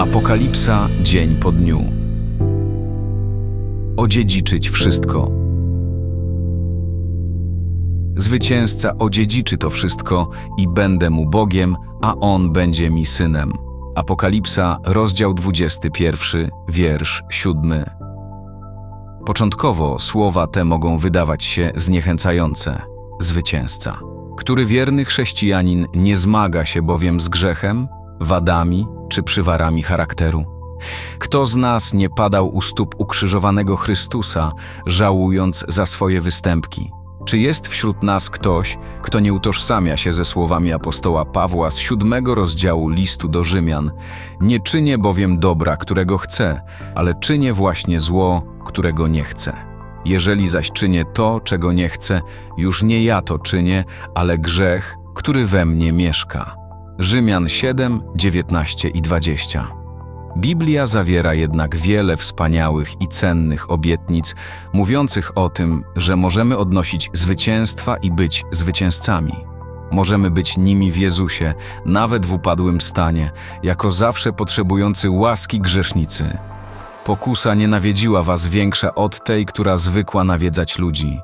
Apokalipsa dzień po dniu. Odziedziczyć wszystko. Zwycięzca odziedziczy to wszystko i będę mu Bogiem, a on będzie mi synem. Apokalipsa, rozdział 21, wiersz 7. Początkowo słowa te mogą wydawać się zniechęcające. Zwycięzca, który wierny chrześcijanin nie zmaga się bowiem z grzechem, wadami czy przywarami charakteru. Kto z nas nie padał u stóp ukrzyżowanego Chrystusa, żałując za swoje występki? Czy jest wśród nas ktoś, kto nie utożsamia się ze słowami apostoła Pawła z siódmego rozdziału listu do Rzymian? Nie czynię bowiem dobra, którego chcę, ale czynię właśnie zło, którego nie chcę. Jeżeli zaś czynię to, czego nie chcę, już nie ja to czynię, ale grzech, który we mnie mieszka. Rzymian 7, 19 i 20. Biblia zawiera jednak wiele wspaniałych i cennych obietnic, mówiących o tym, że możemy odnosić zwycięstwa i być zwycięzcami. Możemy być nimi w Jezusie, nawet w upadłym stanie, jako zawsze potrzebujący łaski grzesznicy. Pokusa nie nawiedziła was większa od tej, która zwykła nawiedzać ludzi.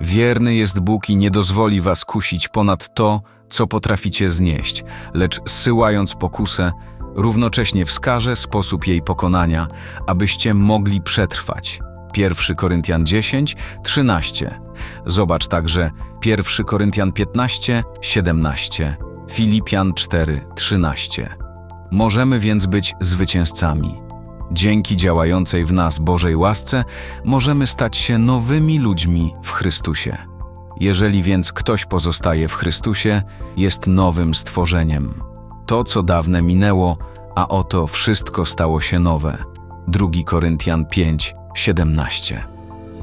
Wierny jest Bóg i nie dozwoli was kusić ponad to, co potraficie znieść, lecz zsyłając pokusę, równocześnie wskaże sposób jej pokonania, abyście mogli przetrwać. 1 Koryntian 10, 13. Zobacz także 1 Koryntian 15, 17. Filipian 4, 13. Możemy więc być zwycięzcami. Dzięki działającej w nas Bożej łasce możemy stać się nowymi ludźmi w Chrystusie. Jeżeli więc ktoś pozostaje w Chrystusie, jest nowym stworzeniem. To, co dawne minęło, a oto wszystko stało się nowe. 2 Koryntian 5, 17.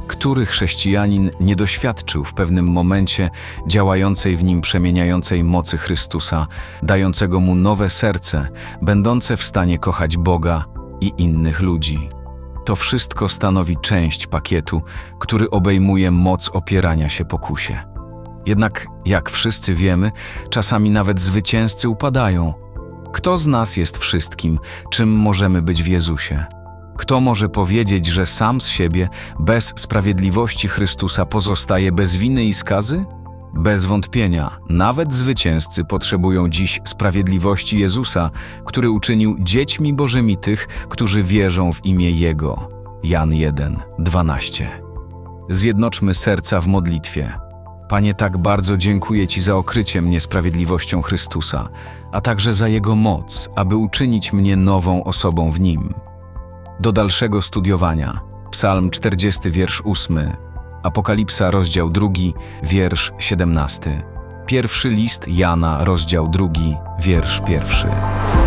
Który chrześcijanin nie doświadczył w pewnym momencie działającej w nim przemieniającej mocy Chrystusa, dającego mu nowe serce, będące w stanie kochać Boga i innych ludzi? To wszystko stanowi część pakietu, który obejmuje moc opierania się pokusie. Jednak, jak wszyscy wiemy, czasami nawet zwycięzcy upadają. Kto z nas jest wszystkim, czym możemy być w Jezusie? Kto może powiedzieć, że sam z siebie, bez sprawiedliwości Chrystusa, pozostaje bez winy i skazy? Bez wątpienia, nawet zwycięzcy potrzebują dziś sprawiedliwości Jezusa, który uczynił dziećmi Bożymi tych, którzy wierzą w imię Jego. Jan 1, 12. Zjednoczmy serca w modlitwie. Panie, tak bardzo dziękuję Ci za okrycie mnie sprawiedliwością Chrystusa, a także za Jego moc, aby uczynić mnie nową osobą w Nim. Do dalszego studiowania. Psalm 40, wiersz 8. Apokalipsa, rozdział 2, wiersz 17. Pierwszy list Jana, rozdział 2, wiersz 1.